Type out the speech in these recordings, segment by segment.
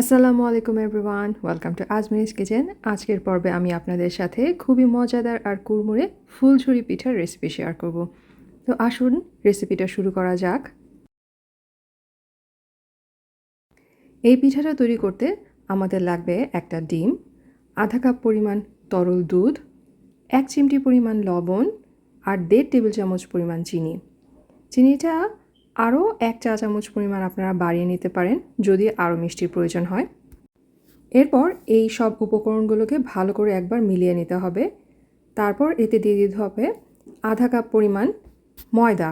আসসালামু আলাইকুম everyone welcome to Azmini's kitchen আজকের পর্বে আমি আপনাদের সাথে খুবই মজাদার আর কুড়মুড়ে ফুলঝুরি পিঠার রেসিপি শেয়ার করব। তো আসুন রেসিপিটা শুরু করা যাক। এই পিঠাটা তৈরি করতে আমাদের লাগবে একটা ডিম, আধা কাপ পরিমাণ তরল দুধ, এক চিমটি পরিমাণ লবণ আর দেড় টেবিল চামচ পরিমাণ চিনি। চিনিটা আরও এক চা চামচ পরিমাণ আপনারা বাড়িয়ে নিতে পারেন, যদি আরও মিষ্টির প্রয়োজন হয়। এরপর এই সব উপকরণগুলোকে ভালো করে একবার মিলিয়ে নিতে হবে। তারপর এতে দিয়ে দিতে হবে আধা কাপ পরিমাণ ময়দা।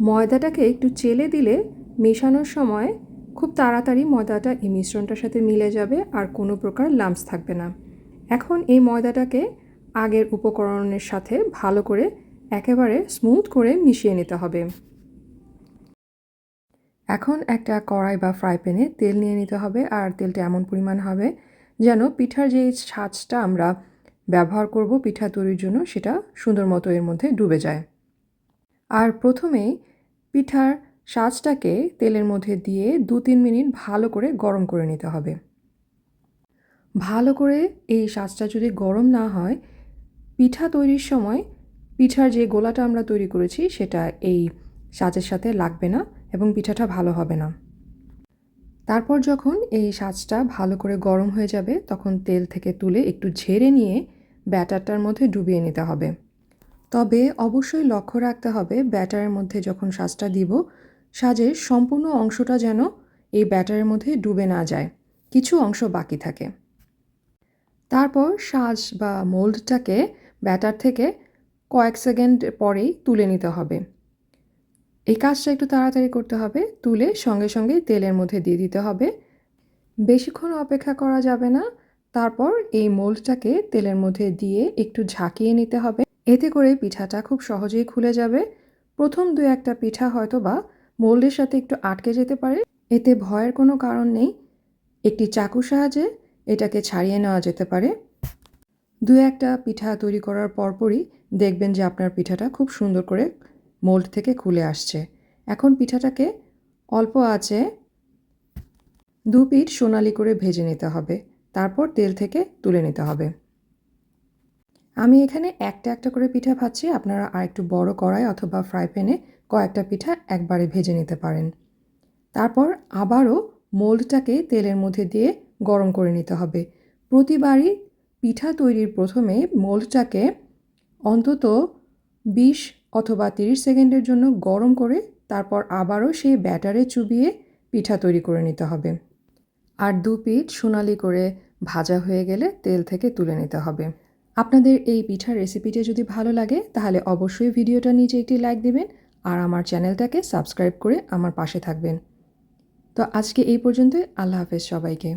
ময়দাটাকে একটু চেলে দিলে মেশানোর সময় খুব তাড়াতাড়ি ময়দাটা এই মিশ্রণটার সাথে মিলে যাবে আর কোনো প্রকার লাম্পস থাকবে না। এখন এই ময়দাটাকে আগের উপকরণের সাথে ভালো করে একেবারে স্মুথ করে মিশিয়ে নিতে হবে। এখন একটা কড়াই বা ফ্রাই প্যানে তেল নিয়ে নিতে হবে আর তেলটা এমন পরিমাণ হবে যেন পিঠার যে ছাঁচটা আমরা ব্যবহার করব পিঠা তৈরির জন্য সেটা সুন্দর মতো এর মধ্যে ডুবে যায়। আর প্রথমেই পিঠার সাজটাকে তেলের মধ্যে দিয়ে দু তিন মিনিট ভালো করে গরম করে নিতে হবে। ভালো করে এই সাজটা যদি গরম না হয়, পিঠা তৈরির সময় পিঠার যে গোলাটা আমরা তৈরি করেছি সেটা এই সাজের সাথে লাগবে না। এবং পিঠাটা ভালো হবে না। তারপর যখন এই সাজটা ভালো করে গরম হয়ে যাবে, তখন তেল থেকে তুলে একটু ঝেড়ে নিয়ে ব্যাটারটার মধ্যে ডুবিয়ে নিতে হবে। তবে অবশ্যই লক্ষ্য রাখতে হবে, ব্যাটারের মধ্যে যখন সাজটা দিব, সাজের সম্পূর্ণ অংশটা যেন এই ব্যাটারের মধ্যে ডুবে না যায়। কিছু অংশ বাকি থাকে। তারপর সাজ বা মোল্ডটাকে ব্যাটার থেকে কয়েক সেকেন্ড পরেই তুলে নিতে হবে। এই কাজটা একটু তাড়াতাড়ি করতে হবে। তুলে সঙ্গে সঙ্গে তেলের মধ্যে দিয়ে দিতে হবে। বেশিক্ষণ অপেক্ষা করা যাবে না। তারপর এই মোল্ডটাকে তেলের মধ্যে দিয়ে একটু ঝাঁকিয়ে নিতে হবে। এতে করে পিঠাটা খুব সহজেই খুলে যাবে। প্রথম দু একটা পিঠা হয়তো বা মোল্ডের সাথে একটু আটকে যেতে পারে। এতে ভয়ের কোনো কারণ নেই। একটি চাকুর সাহায্যে এটাকে ছাড়িয়ে নেওয়া যেতে পারে। দু একটা পিঠা তৈরি করার পরপরই দেখবেন যে আপনার পিঠাটা খুব সুন্দর করে মোল্ড থেকে খুলে আসছে। এখন পিঠাটাকে অল্প আছে দু পিঠ সোনালি করে ভেজে নিতে হবে। তারপর তেল থেকে তুলে নিতে হবে। আমি এখানে একটা একটা করে পিঠা ভাজছি। আপনারা আর একটু বড় কড়াই অথবা ফ্রাই প্যানে কয়েকটা পিঠা একবারে ভেজে নিতে পারেন। তারপর আবারও মোল্ডটাকে তেলের মধ্যে দিয়ে গরম করে নিতে হবে। প্রতিবারই পিঠা তৈরির প্রথমে মোল্ডটাকে অন্তত বিশ অথবা তিরিশ সেকেন্ডের জন্য গরম করে তারপর আবারও সেই ব্যাটারে চুবিয়ে পিঠা তৈরি করে নিতে হবে। আর দু পিঠ সোনালি করে ভাজা হয়ে গেলে তেল থেকে তুলে নিতে হবে। আপনাদের এই পিঠার রেসিপিটা যদি ভালো লাগে, তাহলে অবশ্যই ভিডিওটা নিচে একটি লাইক দেবেন আর আমার চ্যানেলটাকে সাবস্ক্রাইব করে আমার পাশে থাকবেন। তো আজকে এই পর্যন্তই, আল্লাহ হাফেজ সবাইকে।